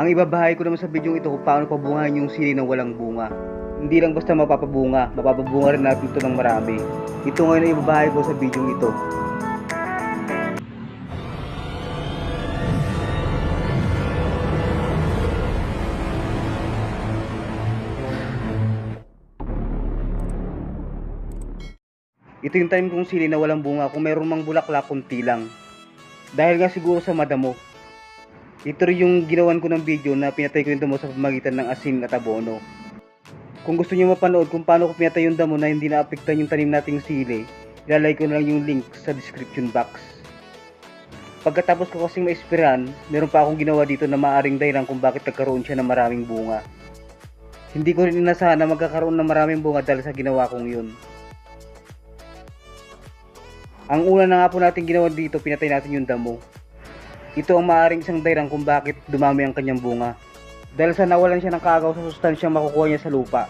Ang ibabahay ko naman sa video ito kung paano pabungahan yung sili ng walang bunga. Hindi lang basta mapapabunga, mapapabunga rin natin ito ng marami. Ito ngayon ang ibabahay ko sa video ito. Ito yung time kong sili na walang bunga kung meron mang bulaklak kunti lang. Dahil nga siguro sa madamo. Ito rin yung ginawan ko ng video na pinatay ko yung damo sa pamagitan ng asin at abono. Kung gusto niyo mapanood kung paano ko pinatay yung damo na hindi naapektan yung tanim nating sili, ilalagay ko na lang yung link sa description box. Pagkatapos ko kasing maispiran, meron pa akong ginawa dito na maaring dahilan kung bakit nagkaroon siya ng maraming bunga. Hindi ko rin inasahan na magkakaroon ng maraming bunga dahil sa ginawa kong yun. Ang una na nga po natin ginawa dito, pinatay natin yung damo. Ito ang maaaring isang dahilan kung bakit dumami ang kanyang bunga. Dahil sa nawalan siya ng kagaw sa sustansyang makukuha niya sa lupa.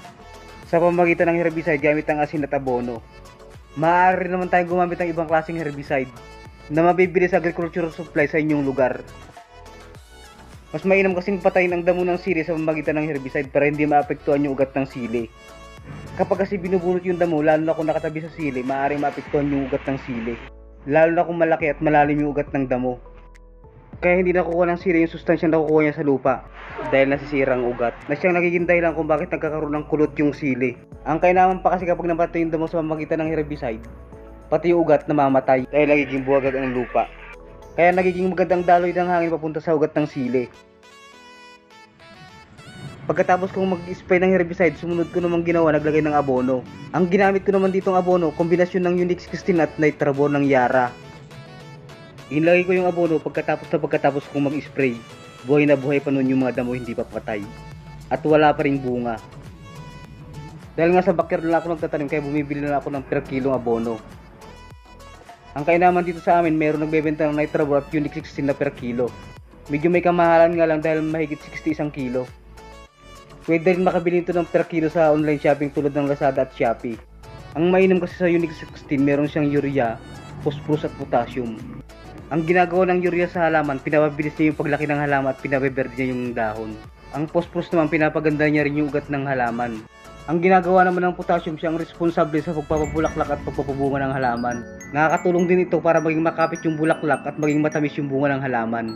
Sa pamagitan ng herbicide gamit ang asin at abono. Maaari naman tayong gumamit ng ibang klaseng herbicide na mabibili sa agricultural supply sa inyong lugar. Mas mainam kasing patayin ang damo ng sili sa pamagitan ng herbicide para hindi maapektuhan yung ugat ng sili. Kapag kasi binubunot yung damo, lalo na kung nakatabi sa sili, maaaring maapektuhan yung ugat ng sili. Lalo na kung malaki at malalim yung ugat ng damo. Kaya hindi nakukuha ng sili yung sustansyang nakukuha niya sa lupa dahil nasisira ang ugat na siyang nagiging dahilan kung bakit nagkakaroon ng kulot yung sili. Ang kainaman pa kasi kapag napatay yung damo sa pamagitan ng herbicide, pati yung ugat namamatay dahil nagiging buwagag ang lupa. Kaya nagiging magandang daloy ng hangin papunta sa ugat ng sili. Pagkatapos kong mag-spray ng herbicide, sumunod ko namang ginawa, naglagay ng abono. Ang ginamit ko naman ditong abono, kombinasyon ng Unix 16 at Nitrabon ng Yara. Inlagay ko yung abono pagkatapos na pagkatapos kong mag-spray. Buhay na buhay pa nun yung mga damo hindi pa patay. At wala pa ring bunga. Dahil nga sa backyard na ako nagtatanim kaya bumibili na ako ng per kilong abono. Ang kainaman dito sa amin, mayroong nagbebenta ng Nitrabon at Unix 16 na per kilo. Medyo may kamahalan nga lang dahil mahigit 60 isang kilo. Pwede rin makabili ito ng per kilo sa online shopping tulad ng Lazada at Shopee. Ang mainam kasi sa Unix 16, meron siyang urea, phosphorus at potassium. Ang ginagawa ng urea sa halaman, pinapabilis niya yung paglaki ng halaman at pinabiberde niya yung dahon. Ang phosphorus naman, pinapaganda niya rin yung ugat ng halaman. Ang ginagawa naman ng potassium, siyang responsable sa pagpapabulaklak at pagpapabunga ng halaman. Nakakatulong din ito para maging makapit yung bulaklak at maging matamis yung bunga ng halaman.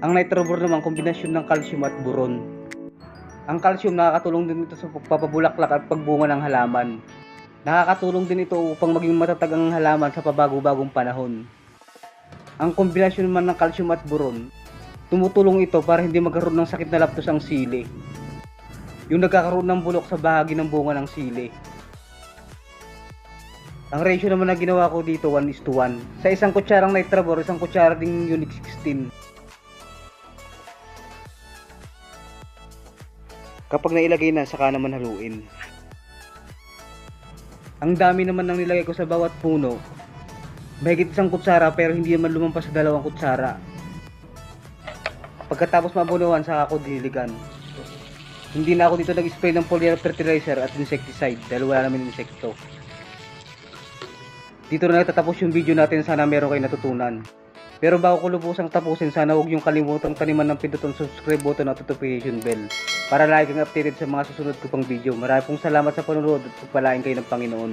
Ang nitrobor naman, kombinasyon ng calcium at boron. Ang calcium nakakatulong din ito sa pagpapabulaklak at pagbunga ng halaman. Nakakatulong din ito upang maging matatag ang halaman sa pabago-bagong panahon. Ang kombinasyon naman ng calcium at boron, tumutulong ito para hindi magkaroon ng sakit na laptos ang sili. Yung nagkakaroon ng bulok sa bahagi ng bunga ng sili. Ang ratio naman na ginawa ko dito 1 is to 1. Sa isang kutsarang nitrabor, isang kutsara ding Unix 16. Kapag nailagay na, saka naman haluin. Ang dami naman ng nilagay ko sa bawat puno. Mahigit isang kutsara pero hindi naman lumampas sa dalawang kutsara. Pagkatapos mabunuhan, saka ako diligan. Hindi na ako dito nag-spray ng foliar fertilizer at insecticide dahil wala naman insekto. Dito na nagtatapos yung video natin sana meron kayo natutunan. Pero bago ko lubusang tapusin, sana huwag yung kalimutang taniman ng pindutan subscribe button at notification bell para lagi kang updated sa mga susunod ko pang video. Maraming pong salamat sa panonood at pagpalain kayo ng Panginoon.